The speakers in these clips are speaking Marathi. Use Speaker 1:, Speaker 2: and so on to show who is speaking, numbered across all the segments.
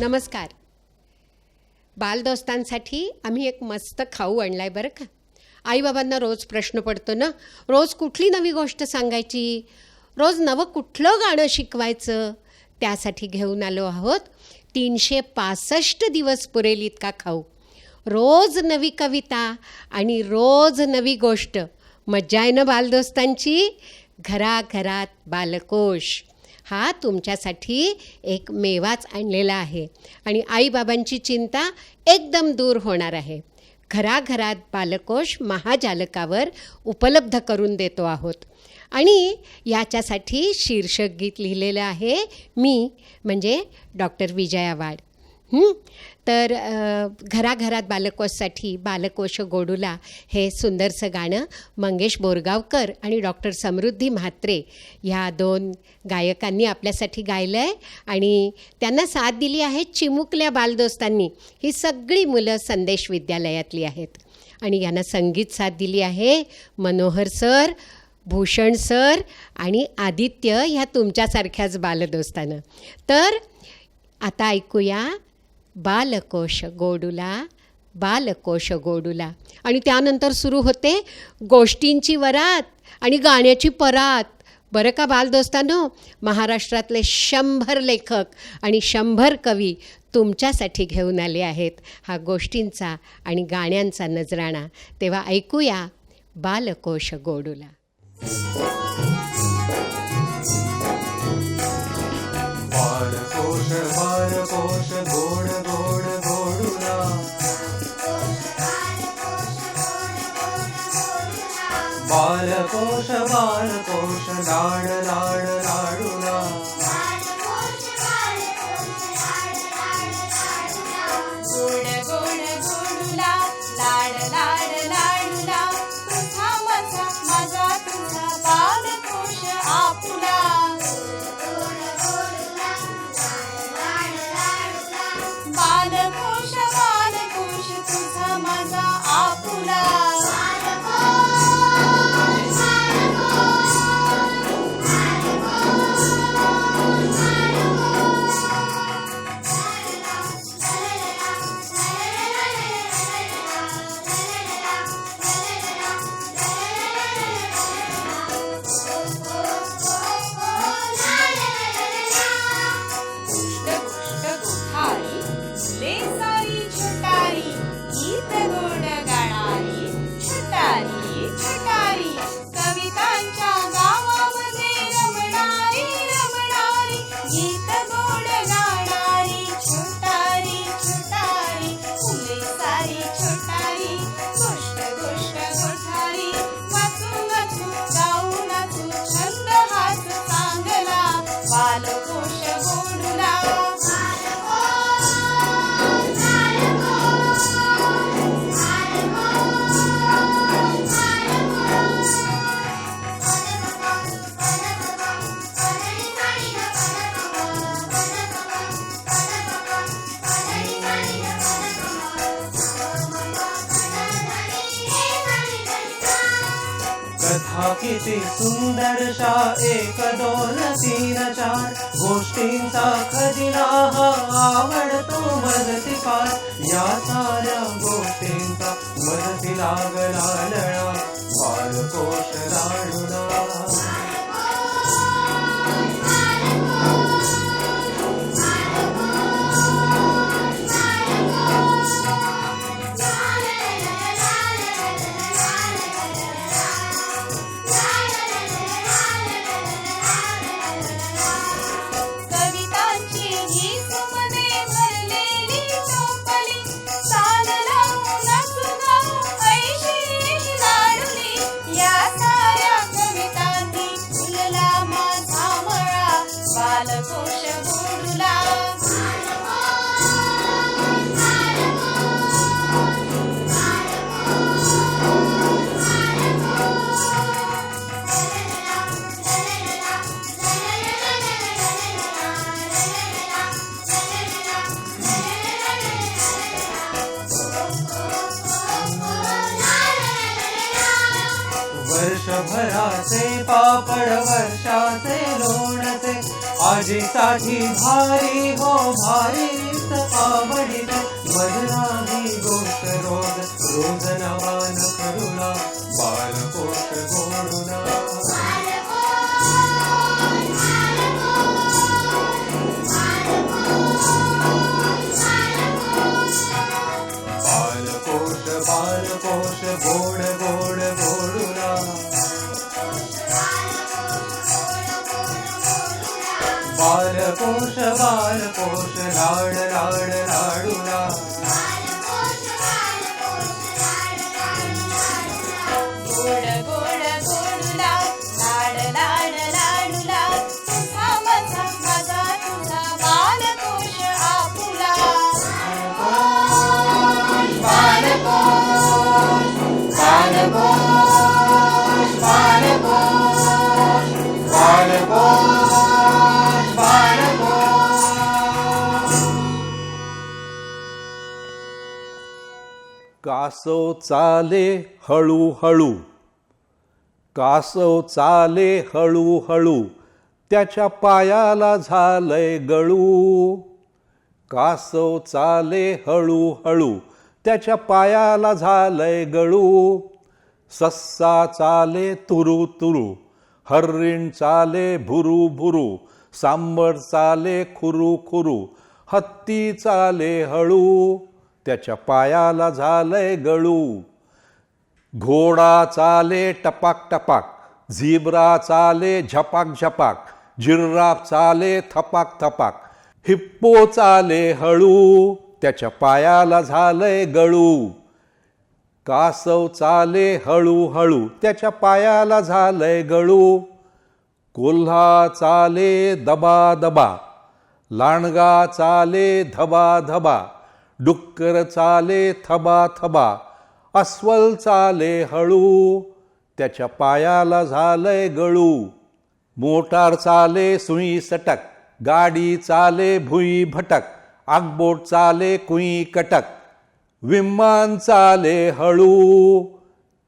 Speaker 1: नमस्कार. बालदोस्तांसाठी आम्ही एक मस्त खाऊ आणला आहे बरं का? आईबाबांना रोज प्रश्न पडतो ना रोज कुठली नवी गोष्ट सांगायची? रोज नवं कुठलं गाणं शिकवायचं? त्यासाठी घेऊन आलो आहोत तीनशे पासष्ट दिवस पुरेल इतका खाऊ. रोज नवी कविता आणि रोज नवी गोष्ट. मज्जा आहे ना बालदोस्तांची? घराघरात बालकोश. हा तुमच्यासाठी एक मेवाच आणलेला आहे. आणि आईबाबांची चिंता एकदम दूर होणार आहे. घराघरात बालकोश महाजालकावर उपलब्ध करून देतो आहोत. आणि याच्यासाठी शीर्षक गीत लिहिलेलं आहे मी म्हणजे डॉक्टर विजया वाड तर घराघरात बालकोशसाठी बालकोश गोडूला हे सुंदरसं गाणं मंगेश बोरगावकर आणि डॉक्टर समृद्धी म्हात्रे ह्या दोन गायकांनी आपल्यासाठी गायलं आहे आणि त्यांना साथ दिली आहे चिमुकल्या बालदोस्तांनी. ही सगळी मुलं संदेश विद्यालयातली आहेत. आणि यांना संगीत साथ दिली आहे मनोहर सर भूषण सर आणि आदित्य ह्या तुमच्यासारख्याच बालदोस्तानं. तर आता ऐकूया बालकोश गोडूला बालकोश गोडूला आणि त्यानंतर सुरू होते गोष्टींची वरात आणि गाण्याची परात. बरं का बालदोस्तानो? महाराष्ट्रातले शंभर लेखक आणि शंभर कवी तुमच्यासाठी घेऊन आले आहेत. हा गोष्टींचा आणि गाण्यांचा नजराणा. तेव्हा ऐकूया बालकोश गोडूला
Speaker 2: बालकोश बालकोश गोड गोड गोडुला बालकोश बालकोश लाड लाड लाडुला किती सुंदर शा एक दोन तीन चार. गोष्टींचा खजिना हा आवडतो मदती पार. या साऱ्या गोष्टींचा मदती लागला लळा. बालकोश लाडुला वर्षभराचे पापड वर्षाचे लोणचे आजीसाठी भारी हो भारी रीत आवडीत बदलावी गोष्ट रोज रोज
Speaker 3: कासव चाले हळूहळू. कासव चाले हळूहळू. त्याच्या पायाला झालंय गळू. कासव चाले हळूहळू. त्याच्या पायाला झालंय गळू. सस्सा चाले तुरु तुरु. हर्रीण चाले भुरू भुरू. सांबर चाले खुरू खुरू. हत्ती चाले हळू. त्याच्या पायाला झालंय गळू. घोडा चाले टपाक टपाक झिब्रा चाले झपाक झपाक जिराफ चाले थपाक थपाक हिप्पो चाले हळू. त्याच्या पायाला झालंय गळू. कासव चाले हळूहळू त्याच्या पायाला झालंय गळू. कोल्हा चाले दबा दबा लांडगा चाले धबा धबा डुक्कर चाले थबा थबा अस्वल चाले हळू त्याच्या पायाला झालंय गळू. मोटार चाले सुई सटक गाडी चाले भुई भटक आगबोट चाले कुई कटक विमान चाले हळू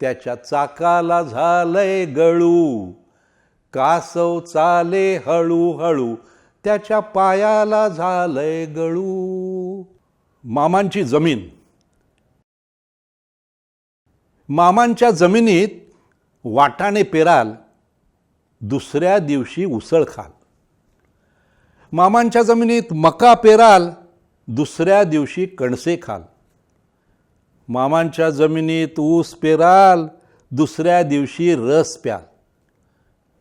Speaker 3: त्याच्या चाकाला झालंय गळू. कासव चाले हळूहळू त्याच्या पायाला झालंय गळू. मामांची जमीन. मामांच्या जमिनीत वाटाणे पेराल दुसऱ्या दिवशी उसळ खाल. मामांच्या जमिनीत मका पेराल दुसऱ्या दिवशी कणसे खाल. मामांच्या जमिनीत ऊस पेराल दुसऱ्या दिवशी रस प्याल.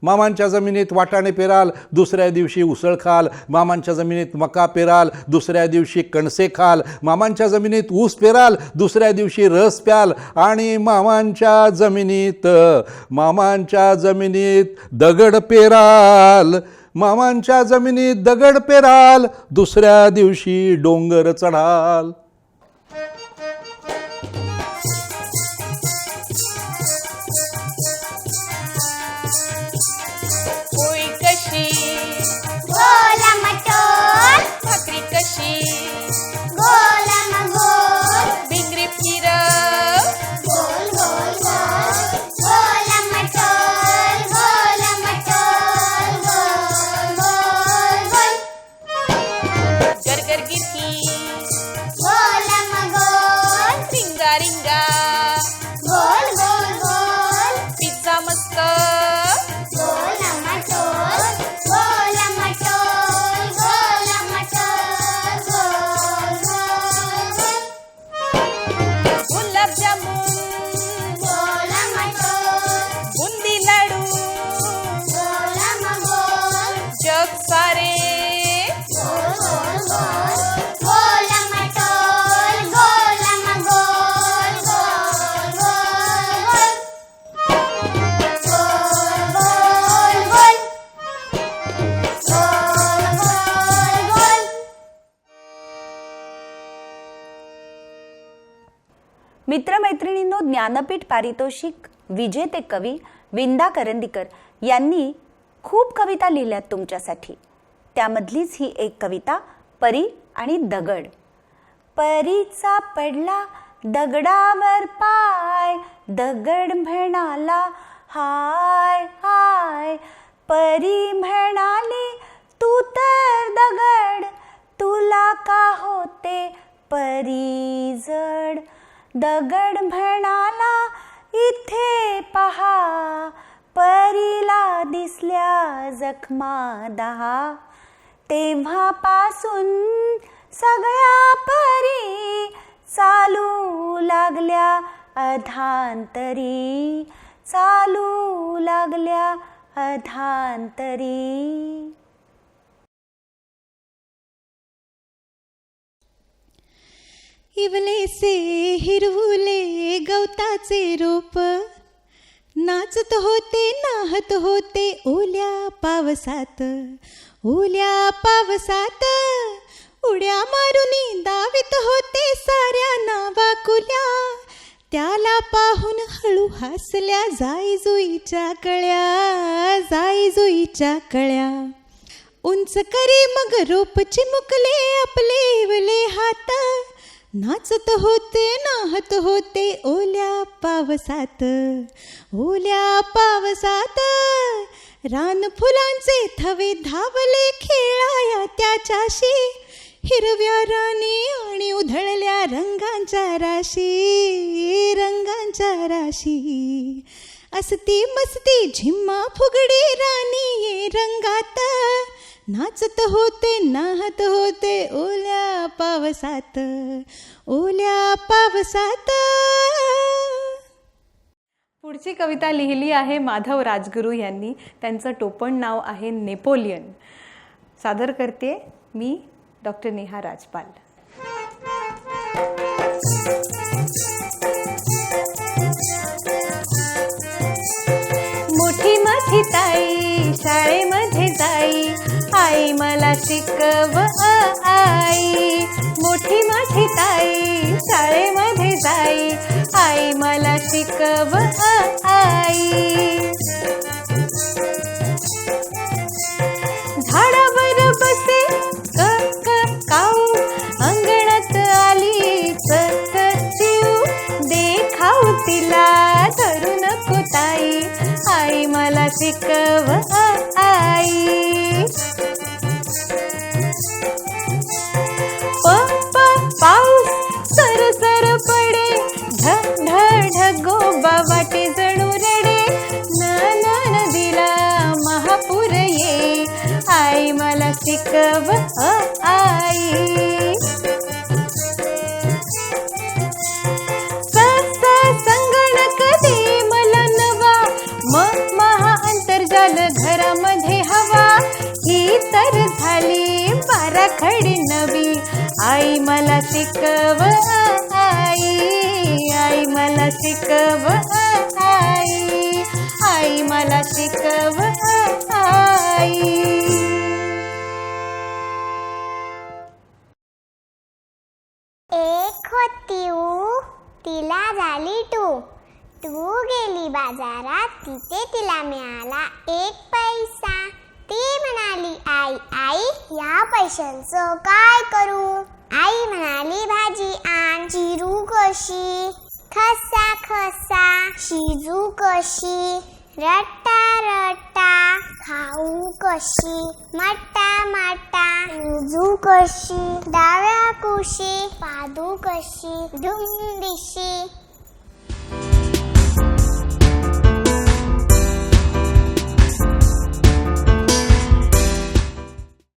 Speaker 3: मामांच्या जमिनीत वाटाणे पेराल दुसऱ्या दिवशी उसळ खाल. मामांच्या जमिनीत मका पेराल दुसऱ्या दिवशी कणसे खाल. मामांच्या जमिनीत ऊस पेराल दुसऱ्या दिवशी रस प्याल. आणि मामांच्या जमिनीत मामांच्या जमिनीत दगड पेराल. मामांच्या जमिनीत दगड पेराल दुसऱ्या दिवशी डोंगर चढाल.
Speaker 4: मित्रमैत्रिणींनो ज्ञानपीठ पारितोषिक विजेते कवी विंदा करंदीकर यांनी खूप कविता लिहिल्यात तुमच्यासाठी. त्यामधलीच ही एक कविता परी आणि दगड. परीचा पडला दगडावर पाय दगड म्हणाला हाय हाय. परी म्हणाली तू तर दगड तुला का होते परी जड? दगड म्हणाला इथे पहा परीला दिसल्या जखमा दहा. तेव्हापासून सगळ्या परी चालू लागल्या अधांतरी चालू लागल्या अधांतरी.
Speaker 5: इवलेसे हिरवुले गवताचे रोप. नाचत होते नाहत होते ओल्या पावसात. ओल्या पावसात उड्या मारून दावीत होते साऱ्या नावाकुल्या त्याला पाहून हळू हसल्या जाई जुईच्या कळ्या जाई जुईच्या कळ्या. उंच करी मग रोप चिमुकले आपले इवले हात. नाचत होते नाहत होते ओल्या पावसात. ओल्या पावसात रान फुलांचे थवे धावले खेळाया त्याच्याशी. हिरव्या राणी आणि उधळल्या रंगांच्या राशी रंगांच्या राशी. असती मस्ती झिम्मा फुगडी राणी ये रंगात. नाचत होते नाहत होते ओल्या पावसात ओल्या पावसात.
Speaker 6: पुढची कविता लिहिली आहे माधव राजगुरू यांनी. त्यांचं टोपण नाव आहे नेपोलियन. सादर करते मी डॉक्टर नेहा राजपाल. शिकव आई. मोठी माझी ताई शाळेमध्ये जाई. आई मला शिकव आई. शिकव आई. संगणक दे मला नवा मग महा घरामध्ये हवा. ही तर झाली बाराखडी नवी. आई मला शिकव आई. आई मला शिकव आई. आई मला शिकव
Speaker 7: तू गेली बाजारात तिथे तिला मिळाला एक पैसा. ती म्हणाली आई आई या पैशांचं काय करू? आई म्हणाली भाजी आण चिरू कशी? खसा खसा शिजू कशी? रट्टा रट्टा. खाऊ कशी? मट्टा मट्टा. रुजू कशी? डाव्या कुशी. पादू कशी? धुम दिशी